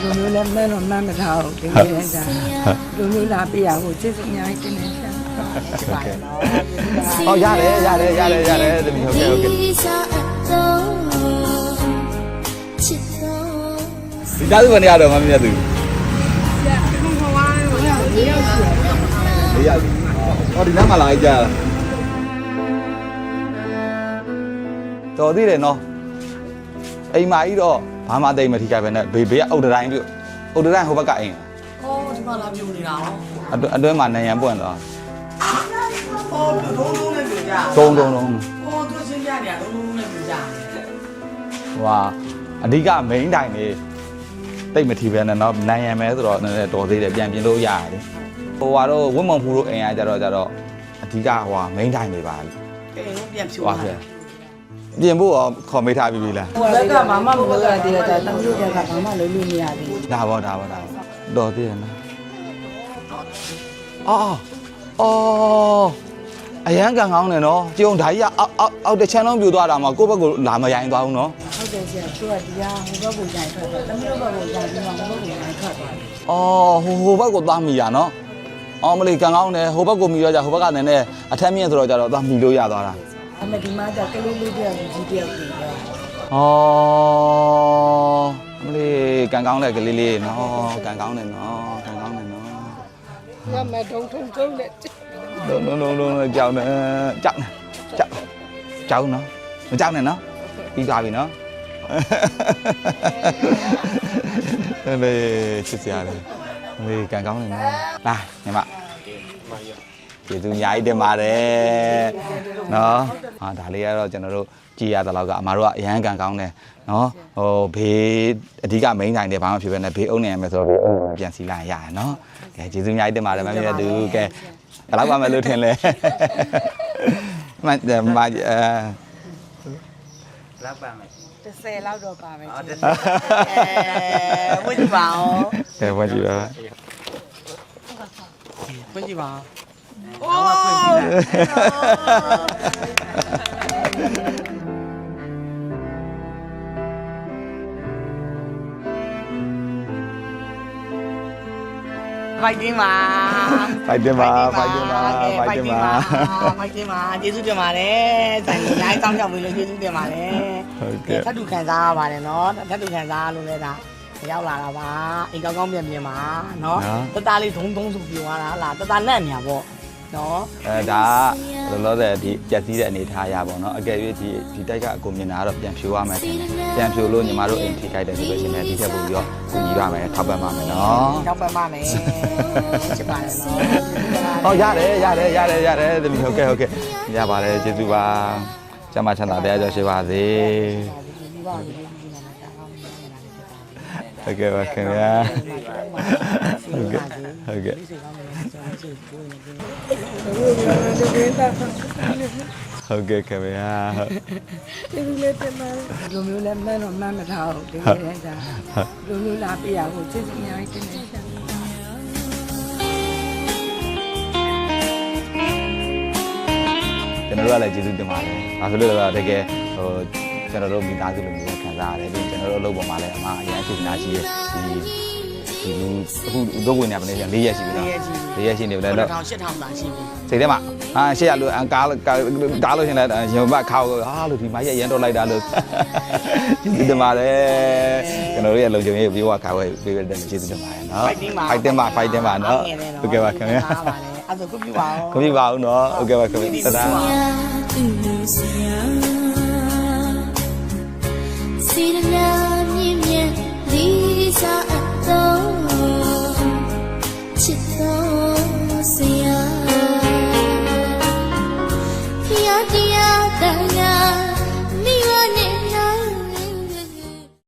လူမျိုးလည်းမဲတော့မှန်းမထားဘူးဒီလိုလဲတာလူမျိုးလာပြရဖို့ကျေးဇူးအများကြီးတင်နေချင်ပါတယ်နော်ဟောရတယ်ရတယ်ရတယ်ရတယ်တမီဟုတ်ကဲ့ဟုတ်ကဲ့ဒီသားစုဘယ်နေရာတော့မမြတ်သူရပြီဟောဒီနားမှာလာကြတာတော်သေးတယ်နော်အိမ်မာကြီးတော့ ဘာမှတိတ်မထိခိုက်ပဲနဲ့ဘေဘေကအုတ်တိုင်းပြုတ်အုတ်တိုင်းဟိုဘက်ကအိမ်ဟောဒီမှာလာပြိုနေတာဟောအတွင်းအတွင်းမှာနံရံပွင့်သွားဟောဒုံဒုံနဲ့ပြိုကြတုံးတုံးတုံးဟောသူစင်းပြနေတာဒုံဒုံနဲ့ပြိုကြဟိုဟာအဓိက main တိုင်နေတိတ်မထီပဲနဲ့တော့နံရံမဲဆိုတော့နည်းနည်းတော်သေးတယ်ပြန်ပြင်လို့ရတယ်ဟိုဟာတော့ဝင်းမုံဖူးတို့အိမ်ကကြတော့ကြတော့အဓိကဟိုဟာ main တိုင်နေပါလိကဲလုံးပြန်ဖြိုဟိုဟာ ပြင်ဖို့ရောခေါ်မေးထားပြီးပြီလားဟိုဘက်ကမမမလုပ်ရသေးတဲ့တမျိုးတွေကဘာမှလုပ်လို့မရသေးဘူးဒါပေါ့ဒါပေါ့ဒါပေါ့တော်သေးတယ်နော်အော်အော်အရန်ကန်ကောင်းတယ်နော်ကြုံဓာကြီးကအောက်အောက်အောက်တစ်ချမ်းလုံးပြိုသွားတာမှကိုယ့်ဘက်ကိုလာမရိုင်းသွားဘူးနော်ဟုတ်တယ်ဆရာသူကတရားဟိုဘက်ကိုကြိုင်ထွက်တယ်တမျိုးဘက်ကိုကြိုင်ပြီးမှဟိုဘက်ကိုကြိုင်ထွက်သွားတယ်။အော်ဟိုဟိုဘက်ကိုသွားမိရနော်။အော်မလေးကန်ကောင်းတယ်ဟိုဘက်ကိုမိတော့ကြဟိုဘက်ကလည်းနည်းအထက်မြင့်ဆိုတော့ကြတော့သွားမိလို့ရသွားတာ အမေဒီမှာじゃကလေးလေးတယောက်ကြီးတယောက်ကြီးပဲ။အော်မလေးကန်ကောင်းတဲ့ကလေးလေးနော်ကန်ကောင်းတယ်နော်ကန်ကောင်းတယ်နော်ရမယ်ဒုံထုံထုံနဲ့။လုံးလုံးလုံးလုံးကြောက်နေကြောက်နေကြောက်ကြောက်နော်မကြောက်နဲ့နော်ပြီးသွားပြီနော်။လေချစ်စရာလေ။မေကန်ကောင်းတယ်နော်။လာညီမ ကျေးဇူးအများကြီးတင်ပါတယ်နော်ဟာဒါလေးကတော့ကျွန်တော်တို့ကြည်ရတဲ့လောက်ကအမားတို့ကအရန်ကန်ကောင်းတယ်နော်ဟိုဘေးအဓိက main တိုင်းတယ်ဘာမှဖြစ်ပဲနဲ့ဘေးအုံနေရမယ်ဆိုတော့ဘေးအုံကိုပြန်စီလိုက်ရရနော်ကဲကျေးဇူးအများကြီးတင်ပါတယ်မမီးရသူကဲဘယ်လောက်ပါမယ်လို့ထင်လဲမမအဲလောက်ပါမယ်30လောက်တော့ပါမယ်ဟောတက်အဲဝင်ကြည့်ပါဦးကဲဝင်ကြည့်ပါဝင်ကြည့်ပါ အိုးဖွင့်ကြည့်လိုက်ဖိုက်တင်ပါဖိုက်တင်ပါဖိုက်တင်ပါဖိုက်တင်ပါဖိုက်တင်ပါကျေးဇူးတင်ပါတယ်ဆိုင်ကြီးအများကြီးတောင်းကြပြီလို့ကျေးဇူးတင်ပါတယ်ဟုတ်ကဲ့ထပ်တူခံစားရပါတယ်နော်ထပ်တူခံစားရလို့လဲဒါရောက်လာတာပါအိမ်ကောင်းကောင်းပြန်ပြန်ပါနော်တသားလေးဒုံဒုံဆိုပြောရတာလားတသားနဲ့နေရပေါ့ နော်အဲဒါကလောလောဆယ်ဒီပြက်စီးတဲ့အနေထားရပါတော့အကယ်၍ဒီဒီတိုက်ကအကုန်မြင်တာကတော့ပြန်ဖြိုးရမယ်ခင်ဗျပြန်ဖြိုးလို့ညီမတို့အိမ်ထိခိုက်တယ်ဆိုလို့ရှိရင်လည်းဒီထက်ပိုပြီးတော့ကူညီရမယ်ထောက်ပံ့ပါမယ်နော်ရောက်ပတ်မမယ်ချစ်ပါတယ်နော်ဟောရတယ်ရတယ်ရတယ်ရတယ်တမီးဟုတ်ကဲ့ဟုတ်ကဲ့ရပါတယ်ကျေးဇူးပါကျမ်းမချမ်းသာတရားကြောရှိပါစေ ဟုတ်ကဲ့ပါခင်ဗျာဟုတ်ကဲ့ဟုတ်ကဲ့ဟုတ်ကဲ့ခင်ဗျာဒီလိုလေးတင်ပါလူမျိုးလည်းမဲတော့မှန်းမထားဘူးဒီလိုလဲတာလူမျိုးလာပြရဖို့ကျေးဇူးအများကြီးတင်နေချင်တယ်ကျွန်တော်တို့ကလည်းကျေးဇူးတင်ပါတယ်။ဒါဆိုလို့တော့တကယ်ဟိုကျွန်တော်တို့မိသားစုလိုမျိုးခံ စားရတယ်ပြီးကျွန်တော်တို့အလုပ်ပေါ်မှာလည်းအမအရင်အချိန်နာရှိရဲ့ဒီဒီလူအခုဒုတ်ဝင်နေပါနေပြန်၄ရက်ရှိပြီနော်၄ရက်ရှိနေပြီလေတော့ထောင်ရှစ်ထောင်သာရှိပြီစိတ်ထဲမှာအာရှေ့ရလို့ကားကားလို့ရှင်လည်းရင်ဘတ်ခါဟာလို့ဒီမရက်ရန်တော့လိုက်တာလို့ကျေးဇူးတင်ပါတယ်ကျွန်တော်တို့ရဲ့လုံခြုံရေးကိုပြေဝခါဝဲပြေရတဲ့ကျေးဇူးတင်ပါတယ်နော်ဖိုက်တင်ပါဖိုက်တင်ပါဖိုက်တင်ပါနော်ဟုတ်ကဲ့ပါခင်ဗျာအဲ့ဒါခုပြပါဦးခွင့်ပြုပါဦးနော်ဟုတ်ကဲ့ပါခင်ဗျာတဒါ See the night